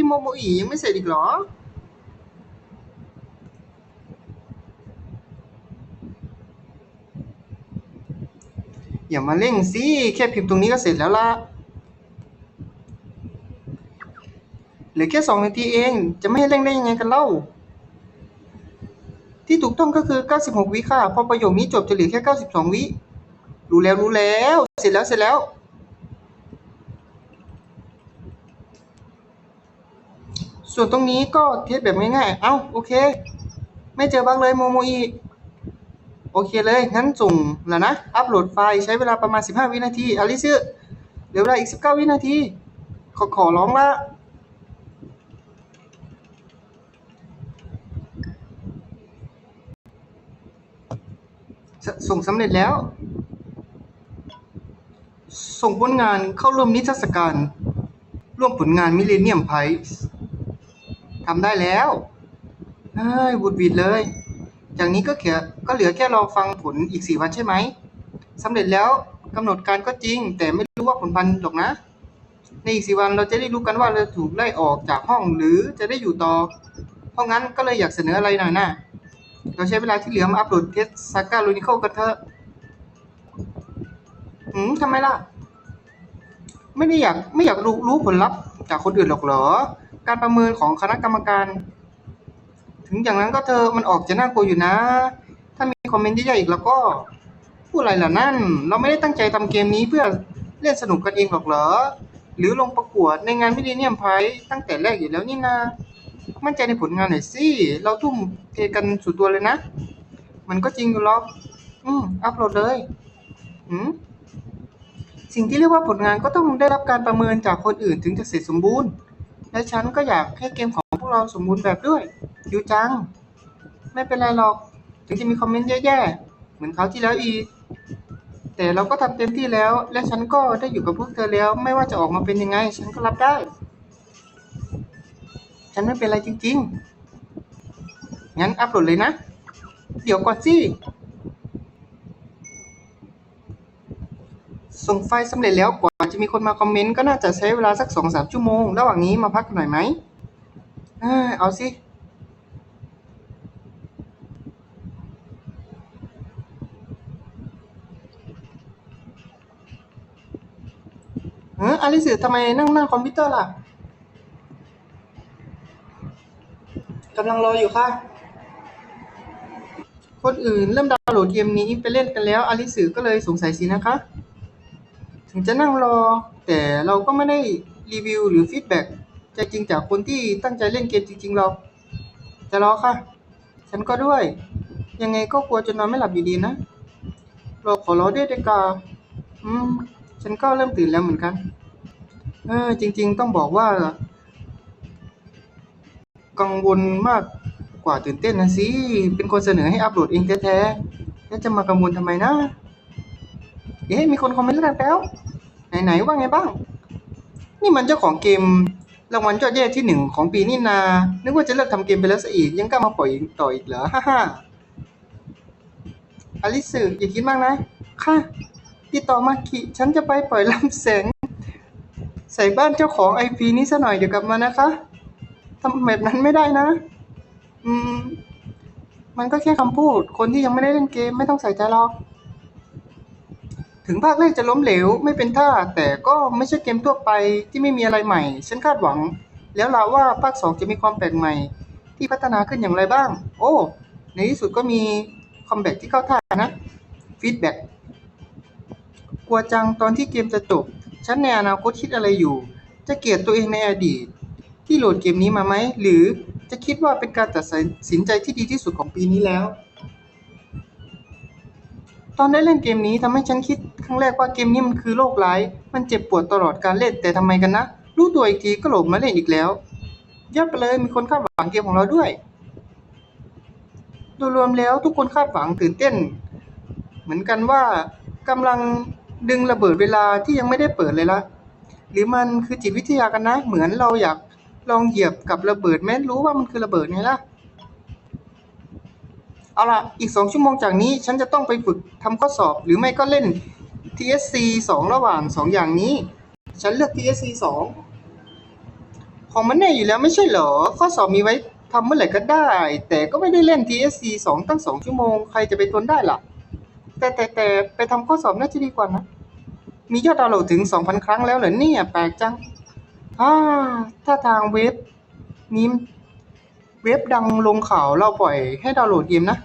พี่โมโมอียังไม่เสร็จอีกเหรอ อย่ามาเร่งสิ แค่พิมพ์ตรงนี้ก็เสร็จแล้วล่ะ เหลือแค่สองนาทีเอง จะไม่ให้เร่งได้ยังไงกันเล่า ที่ถูกต้องก็คือ 96 วิค่ะ พอประโยคนี้จบจะเหลือแค่ 92 วิ รู้แล้วรู้แล้ว เสร็จแล้วเสร็จแล้ว ส่วนตรงนี้ก็เทสแบบง่ายๆ เอ้าโอเค ไม่เจอบ้างเลยโมโมอีโอเคเลย งั้นส่งแล้วนะ อัปโหลดไฟล์ใช้เวลาประมาณ 15 วินาทีอลิซเหลือเวลาอีก 19 วินาที ขอขอร้องละสส่งสำเร็จแล้ว ส่งผลงานเข้าร่วมนิทรรศการ ร่วมผลงานมิเลเนียมไพส์ ทำได้แล้วเฮ้ยบุดบิดเลย จากนี้ก็เขียก็เหลือแค่รอฟังผลอีกสี่วันใช่ไหมสำเร็จแล้วกำหนดการก็จริง แต่ไม่รู้ว่าผลพันธุ์หรอกนะ ในอีกสี่วันเราจะได้รู้กันว่าเราถูกไล่ออกจากห้องหรือจะได้อยู่ต่อ เพราะงั้นก็เลยอยากเสนออะไรหน่อยนะเราใช้เวลาที่เหลือมาอัปโหลดเทสซาก้าลูนิโคกันเถอะหืมทำไมล่ะ ไม่ได้อยากไม่อยากรู้รู้ผลลัพธ์จากคนอื่นหรอกเหรอ การประเมินของคณะกรรมการ ถึงอย่างนั้นก็เธอมันออกจะน่ากลัวอยู่นะ ถ้ามีคอมเมนต์เยอะๆอีกแล้วก็พูดอะไรล่ะนั่น เราไม่ได้ตั้งใจทำเกมนี้เพื่อเล่นสนุกกันเองหรอกเหรอ หรือลงประกวดในงานมิเลเนียมไพร์ตั้งแต่แรกอยู่แล้วนี่นามั่นใจในผลงานหน่อยสิ เราทุ่มเทกันสุดตัวเลยนะ มันก็จริงอยู่หรอก อืม อัพโหลดเลย อืม สิ่งที่เรียกว่าผลงานก็ต้องได้รับการประเมินจากคนอื่นถึงจะเสร็จสมบูรณ์ และฉันก็อยากให้เกมของพวกเราสมบูรณ์แบบด้วยยูจัง ไม่เป็นไรหรอก ถึงจะมีคอมเมนต์แย่ๆ เหมือนคราที่แล้วอีก แต่เราก็ทำเต็มที่แล้ว และฉันก็ได้อยู่กับพวกเธอแล้ว ไม่ว่าจะออกมาเป็นยังไง ฉันก็รับได้ ฉันไม่เป็นไรจริง ๆ งั้นอัพโหลดเลยนะ เดี๋ยวก่อนสิ ส่งไฟล์สำเร็จแล้วกว่าจะมีคนมาคอมเมนต์ก็น่าจะใช้เวลาสักสองสามชั่วโมง ระหว่างนี้มาพักหน่อยไหมเออเอาสิเอออลิสือทำไมนั่งหน้าคอมพิวเตอร์ล่ะกำลังรออยู่ค่ะ คนอื่นเริ่มดาวน์โหลดเกมนี้ไปเล่นกันแล้วอลิสือก็เลยสงสัยสินะคะ ถึงจะนั่งรอ แต่เราก็ไม่ได้รีวิวหรือฟีดแบ็กใจจริงจากคนที่ตั้งใจเล่นเกมจริงๆหรอกจะรอค่ะ ฉันก็ด้วย ยังไงก็กลัวจะนอนไม่หลับอยู่ดีนะรอขอรอด้วยเดกาอืม ฉันก็เริ่มตื่นแล้วเหมือนกัน เออ จริง ๆ ต้องบอกว่า กังวลมากกว่าตื่นเต้นนะสิ เป็นคนเสนอให้อัปโหลดเองแท้ๆ แล้วจะมากังวลทำไมนะ เอ๊ะมีคนคอมเมนต์แล้ว ไหนๆว่าไงบ้าง นี่มันเจ้าของเกมรางวัลยอดเยี่ยมที่หนึ่งของปีนี่นา นึกว่าจะเลิกทำเกมไปแล้วซะอีก ยังกล้ามาปล่อยต่ออีกเหรอ ฮ่าฮ่าอลิสึอย่าคิดมากนะ ค่ะ ติดต่อมาคิฉันจะไปปล่อยลำแสง ใส่บ้านเจ้าของไอพีนี้ซะหน่อยเดี๋ยวกลับมานะคะทำแบบนั้นไม่ได้นะ อืม มันก็แค่คำพูด คนที่ยังไม่ได้เล่นเกมไม่ต้องใส่ใจหรอก ถึงภาคแรกจะล้มเหลวไม่เป็นท่า แต่ก็ไม่ใช่เกมทั่วไปที่ไม่มีอะไรใหม่ ฉันคาดหวัง แล้วล่ะว่าภาคสองจะมีความแปลกใหม่ ที่พัฒนาขึ้นอย่างไรบ้าง โอ้ ในที่สุดก็มีคอมแบทที่เข้าท่านะฟีดแบ็กกลัวจังตอนที่เกมจะจบ ฉันในอนาคตคิดอะไรอยู่ จะเกลียดตัวเองในอดีต ที่โหลดเกมนี้มาไหม หรือจะคิดว่าเป็นการตัดสินใจที่ดีที่สุดของปีนี้แล้ว ตอนได้เล่นเกมนี้ทำให้ฉันคิดครั้งแรกว่าเกมนี้มันคือโรคร้าย มันเจ็บปวดตลอดการเล่นแต่ทำไมกันนะ รู้ตัวอีกทีก็โหลดมาเล่นอีกแล้วยอดไปเลยมีคนคาดหวังเกมของเราด้วย โดยรวมแล้วทุกคนคาดหวังตื่นเต้น เหมือนกันว่ากำลังดึงระเบิดเวลาที่ยังไม่ได้เปิดเลยละหรือมันคือจิตวิทยากันนะ เหมือนเราอยากลองเหยียบกับระเบิดแม้รู้ว่ามันคือระเบิดไงล่ะ เอาล่ะอีกสองชั่วโมงจากนี้ ฉันจะต้องไปฝึกทำข้อสอบ หรือไม่ก็เล่น TSC 2 ระหว่าง 2 อย่างนี้ ฉันเลือก TSC 2 ของมันแน่อยู่แล้วไม่ใช่เหรอ ข้อสอบมีไว้ทำเมื่อไหร่ก็ได้ แต่ก็ไม่ได้เล่น TSC สองตั้งสองชั่วโมง ใครจะไปทนได้ล่ะ แต่แต่แต่ไปทำข้อสอบน่าจะดีกว่านะ มียอดดาวน์โหลดถึง 2,000 ครั้งแล้วเหรอเนี่ยแปลกจังอ่าถ้าทางเว็บนี้เว็บดังลงข่าวเราปล่อยให้ดาวน์โหลดเกมนะ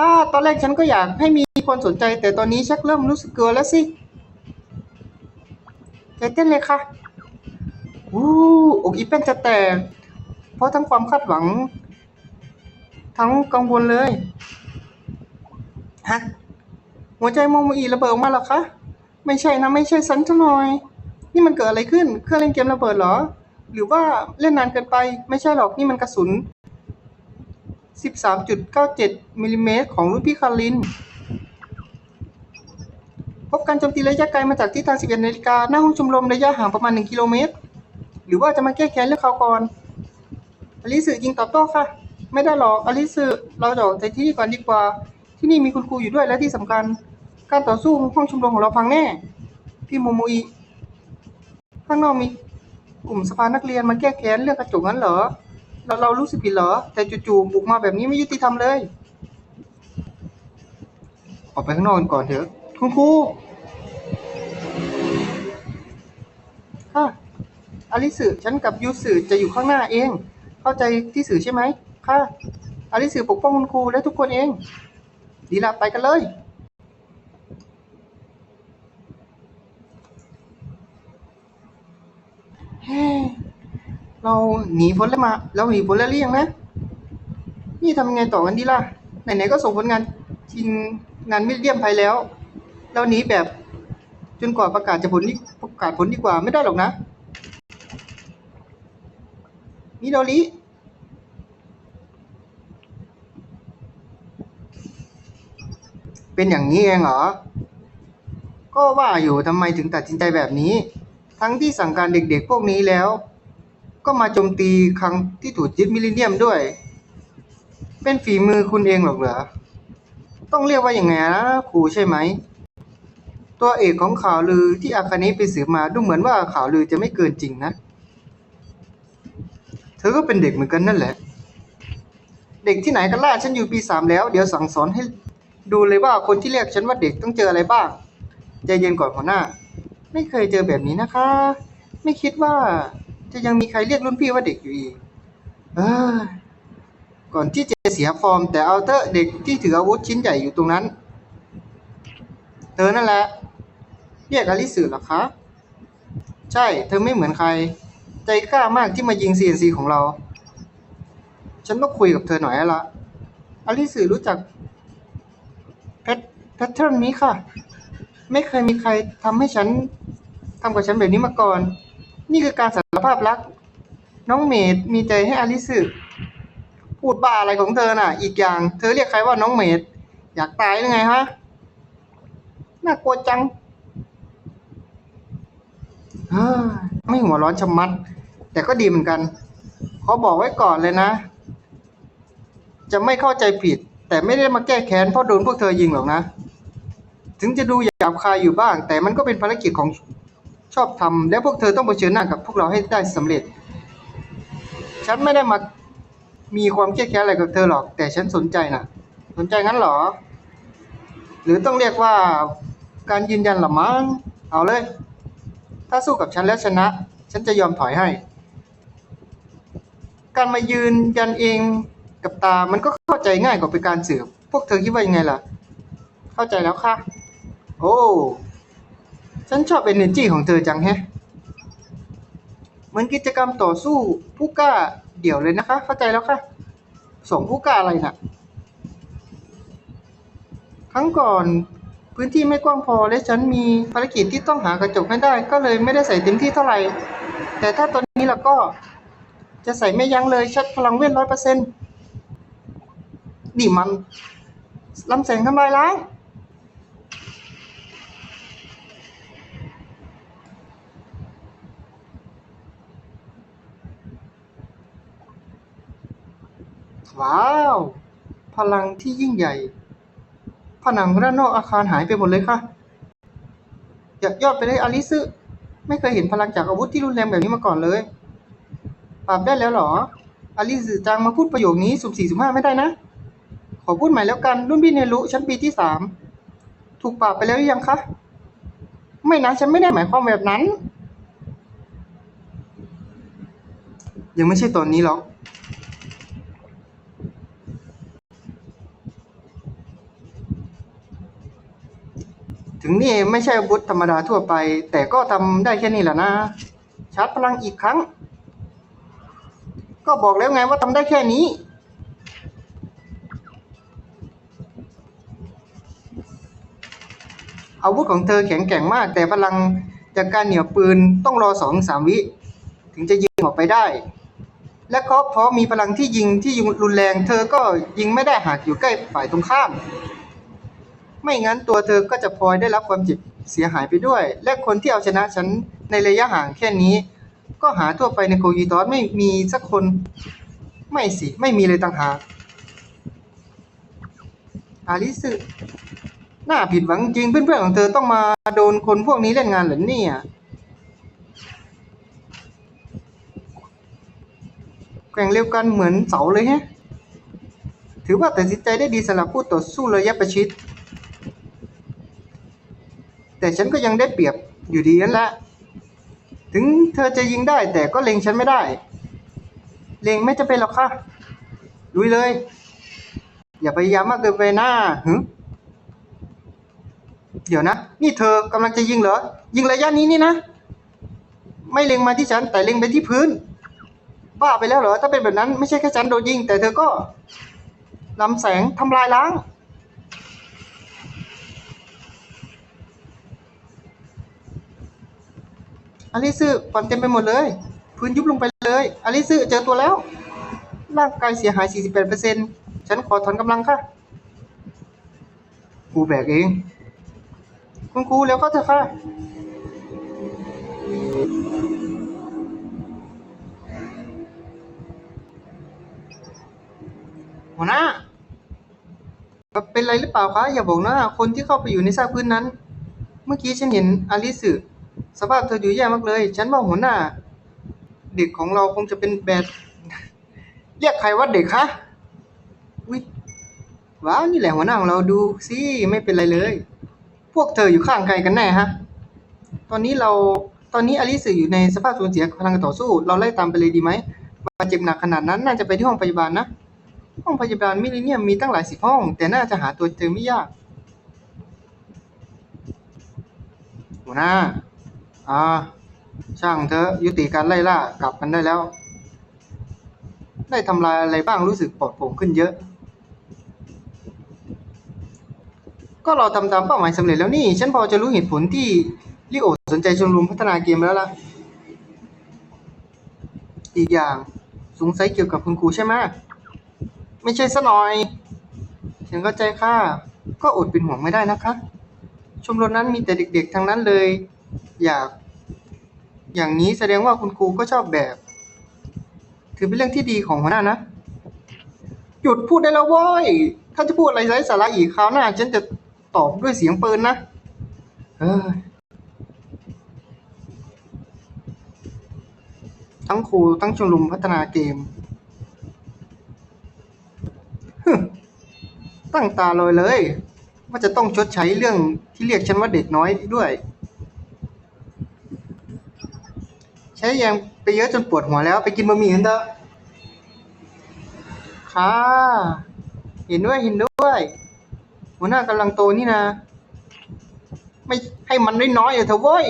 อ่าตอนแรกฉันก็อยากให้มีคนสนใจ แต่ตอนนี้ชักเริ่มรู้สึกกลัวแล้วสิใจเต้นเลยค่ะอู้อกอีเป็นจะแตกเพราะทั้งความคาดหวัง ทั้งกังวลเลยฮะหัวใจโมโมอีระเบิดออกมาหรอคะไม่ใช่นะไม่ใช่สันทนอย นี่มันเกิดอะไรขึ้น เครื่องเล่นเกมระเบิดเหรอ หรือว่าเล่นนานเกินไป ไม่ใช่หรอกนี่มันกระสุน 13.97มิลลิเมตรของรุ่นพี่คาริน พบการโจมตีระยะไกลมาจากที่ทาง 11นาฬิกาหน้าห้องชมรมระยะห่างประมาณ 1 กิโลเมตร หรือว่าจะมาแก้แค้นเรื่องเขาวก่อนอลิสึยิงตอบโต้ค่ะ ไม่ได้หรอกอลิสึเราจะออกจากที่นี่ก่อนดีกว่า ที่นี่มีคุณครูอยู่ด้วยและที่สำคัญ การต่อสู้ห้องชมนุมของเราพังแน่ พี่โมโมอิข้างนอกมีกลุ่มสภานักเรียนมาแก้แค้นเรื่องกระจกนั้นเหรอ เราเรารู้สึกผิดเหรอ แต่จู่ๆบุกมาแบบนี้ไม่ยุติธรรมเลย ออกไปข้างนอกกันก่อนเถอะ คุณครูค่ะอลิสึฉันกับยูสึจะอยู่ข้างหน้าเอง เข้าใจที่สื่อใช่ไหมค่ะอลิสึปกป้องคุณครูและทุกคนเอง ดีละไปกันเลยเฮ้ เราหนีพ้นแล้วมาเราหนีพ้นแล้วหรือยังนะ นี่ทำยังไงต่อกันดีล่ะ ไหนๆก็ส่งผลงานชิงงานมิเดียมไปแล้ว เราหนีแบบจนกว่าประกาศจะผลนี่ประกาศผลดีกว่าไม่ได้หรอกนะมิโดริเป็นอย่างนี้เองเหรอ ก็ว่าอยู่ทำไมถึงตัดสินใจแบบนี้ ทั้งที่สั่งการเด็กๆพวกนี้แล้ว ก็มาโจมตีครั้งที่ถูกยึดมิลเลนเนียมด้วย เป็นฝีมือคุณเองหรอกเหรอ ต้องเรียกว่าอย่างไงนะครูใช่ไหม ตัวเอกของข่าวลือที่อาคานะไปสืบมาดูเหมือนว่าข่าวลือจะไม่เกินจริงนะ เธอก็เป็นเด็กเหมือนกันนั่นแหละ เด็กที่ไหนกันล่ะฉันอยู่ปีสามแล้ว เดี๋ยวสั่งสอนให้ดูเลยว่าคนที่เรียกฉันว่าเด็กต้องเจออะไรบ้างใจเย็นก่อนหัวหน้า ไม่เคยเจอแบบนี้นะคะ ไม่คิดว่า จะยังมีใครเรียกรุ่นพี่ว่าเด็กอยู่อีกเออก่อนที่จะเสียฟอร์ม แต่เอาเถอะเด็กที่ถืออาวุธชิ้นใหญ่อยู่ตรงนั้น เธอนั่นแหละ เรียกอลิสึเหรอคะใช่ เธอไม่เหมือนใคร ใจกล้ามากที่มายิง CNC ของเรา ฉันต้องคุยกับเธอหน่อยละอลิสึรู้จักแพทแพทเทิร์นนี้ค่ะ ไม่เคยมีใครทำให้ฉันทำกับฉันแบบนี้มาก่อน นี่คือการส ภาพรักษณ์น้องเมดมีใจให้อลิสึพูดบ้าอะไรของเธอน่ะ อีกอย่าง เธอเรียกใครว่าน้องเมดอยากตายหรือไงฮะน่ากลัวจังไม่หัวร้อนชะมัด แต่ก็ดีเหมือนกันเขอบอกไว้ก่อนเลยนะ จะไม่เข้าใจผิด แต่ไม่ได้มาแก้แค้นเพราะโดนพวกเธอยิงหรอกนะ ถึงจะดูหยาบคายอยู่บ้าง แต่มันก็เป็นภารกิจของ ชอบทำและพวกเธอต้องเผชิญหน้ากับพวกเราให้ได้สำเร็จ ฉันไม่ได้มามีความเครียดแค้นอะไรกับเธอหรอก แต่ฉันสนใจนะสนใจงั้นเหรอ หรือต้องเรียกว่าการยืนยันหรือมั้งเอาเลย ถ้าสู้กับฉันแล้วชนะ ฉันจะยอมถอยให้ การมายืนยันเองกับตา มันก็เข้าใจง่ายกว่าเป็นการสืบพวกเธอคิดว่ายังไงล่ะ เข้าใจแล้วค่ะ โอ้ ฉันชอบเอเนจีของเธอจังแฮะเหมือนกิจกรรมต่อสู้ผู้กล้าเดี่ยวเลยนะคะ เข้าใจแล้วค่ะส่งผู้กล้าอะไรน่ะ ครั้งก่อนพื้นที่ไม่กว้างพอและฉันมีภารกิจที่ต้องหากระจกให้ได้ ก็เลยไม่ได้ใส่เต็มที่เท่าไหร่ แต่ถ้าตอนนี้เราก็จะใส่ไม่ยั้งเลยชัดพลังเวทร้อยเปอร์เซ็นต์นี่มันลำแสงทำลายล้าง ว้าว พลังที่ยิ่งใหญ่ ผนังด้านนอกอาคารหายไปหมดเลยค่ะอยากยอดไปเลยอลิซึไม่เคยเห็นพลังจากอาวุธที่รุนแรงแบบนี้มาก่อนเลยปรับได้แล้วเหรออาริสึจังมาพูดประโยคนี้สุ่มสี่สุ่มห้าไม่ได้นะ ขอพูดใหม่แล้วกัน รุ่นพี่เนรุชั้นปีที่สามถูกปรับไปแล้วหรือยังคะ ไม่นะฉันไม่ได้หมายความแบบนั้น ยังไม่ใช่ตอนนี้หรอก นี่ไม่ใช่อาวุธธรรมดาทั่วไป แต่ก็ทำได้แค่นี้แหละนะ ชาร์จพลังอีกครั้ง ก็บอกแล้วไงว่าทำได้แค่นี้ อาวุธของเธอแข็งแกร่งมาก แต่พลังจากการเหนี่ยวปืนต้องรอสองสามวิ ถึงจะยิงออกไปได้ และก็เพราะมีพลังที่ยิงที่ยิงรุนแรง เธอก็ยิงไม่ได้หากอยู่ใกล้ฝ่ายตรงข้าม ไม่งั้นตัวเธอก็จะพลอยได้รับความเจ็บเสียหายไปด้วย และคนที่เอาชนะฉันในระยะห่างแค่นี้ ก็หาทั่วไปในโคยีตอสไม่มีสักคน ไม่สิ ไม่มีเลยต่างหากอาริสึน่าผิดหวังจริงเพื่อนๆของเธอต้องมาโดนคนพวกนี้เล่นงานเหรอเนี่ยแกว่งเร็วกันเหมือนเสาเลยแฮะ ถือว่าตัดสินใจได้ดีสำหรับผู้ต่อสู้ระยะประชิด แต่ฉันก็ยังได้เปรียบอยู่ดีนั่นแหละ ถึงเธอจะยิงได้แต่ก็เล็งฉันไม่ได้ เล็งไม่จะเป็นหรอกค่ะลุยเลย อย่าพยายามมากเกินไปหน้าหึเดี๋ยวนะ นี่เธอกำลังจะยิงเหรอ ยิงระยะนี้นี่นะ ไม่เล็งมาที่ฉัน แต่เล็งไปที่พื้น บ้าไปแล้วเหรอ ถ้าเป็นแบบนั้นไม่ใช่แค่ฉันโดนยิง แต่เธอก็ลำแสงทำลายล้าง อลิซึควันเต็มไปหมดเลย พื้นยุบลงไปเลย อลิซึเจอตัวแล้ว ร่างกายเสียหาย 48%ฉันขอถอนกำลังค่ะครูแบกเอง คุณครูแล้วก็เถอะค่ะ หัวหน้า เป็นไรหรือเปล่าคะ อย่าบอกนะคนที่เข้าไปอยู่ในซากพื้นนั้น เมื่อกี้ฉันเห็นอลิสึ สภาพเธออยู่แย่มากเลย ฉันว่าหัวหน้า เด็กของเราคงจะเป็นแบบเรียกใครว่าเด็กคะวิว้าวนี่แหละหัวหน้าของเราดูสิไม่เป็นไรเลย พวกเธออยู่ข้างใครกันแน่ฮะ ตอนนี้เราตอนนี้อลิสอยู่ในสภาพสูญเสียพลังการต่อสู้ เราไล่ตามไปเลยดีไหมบาดเจ็บหนักขนาดนั้นน่าจะไปที่ห้องพยาบาลนะ ห้องพยาบาลมิลเลนเนียมมีตั้งหลายสิบห้อง แต่น่าจะหาตัวเจอไม่ยากหัวหน้า อ่า ช่างเถอะยุติการไล่ล่ากลับกันได้แล้ว ได้ทำลายอะไรบ้างรู้สึกปลอดโปร่งขึ้นเยอะ ก็เราทำตามเป้าหมายสำเร็จแล้วนี่ ฉันพอจะรู้เหตุผลที่ลิโอสนใจชมรมพัฒนาเกมแล้วล่ะ อีกอย่างสงสัยเกี่ยวกับคุณครูใช่ไหมไม่ใช่ซะหน่อยฉันเข้าใจค่ะ ก็อดเป็นห่วงไม่ได้นะคะ ชมรมนั้นมีแต่เด็กๆทั้งนั้นเลย อยาก อย่างนี้แสดงว่าคุณครูก็ชอบแบบ ถือเป็นเรื่องที่ดีของหัวหน้านะ หยุดพูดได้แล้วว้อย ถ้าจะพูดอะไรไร้สาระอีกคราวหน้า ฉันจะตอบด้วยเสียงปืนนะเอ้ยทั้งครูทั้งชมรมพัฒนาเกม ตั้งตาลอยเลย ว่าจะต้องชดใช้เรื่องที่เรียกฉันว่าเด็กน้อยด้วย ใช้แรงไปเยอะจนปวดหัวแล้ว ไปกินบะหมี่กันเถอะค่ะเห็นด้วยเห็นด้วยหัวหน้ากำลังโตนี่นะ ไม่ให้มันน้อยๆเลยเถอะเว้ย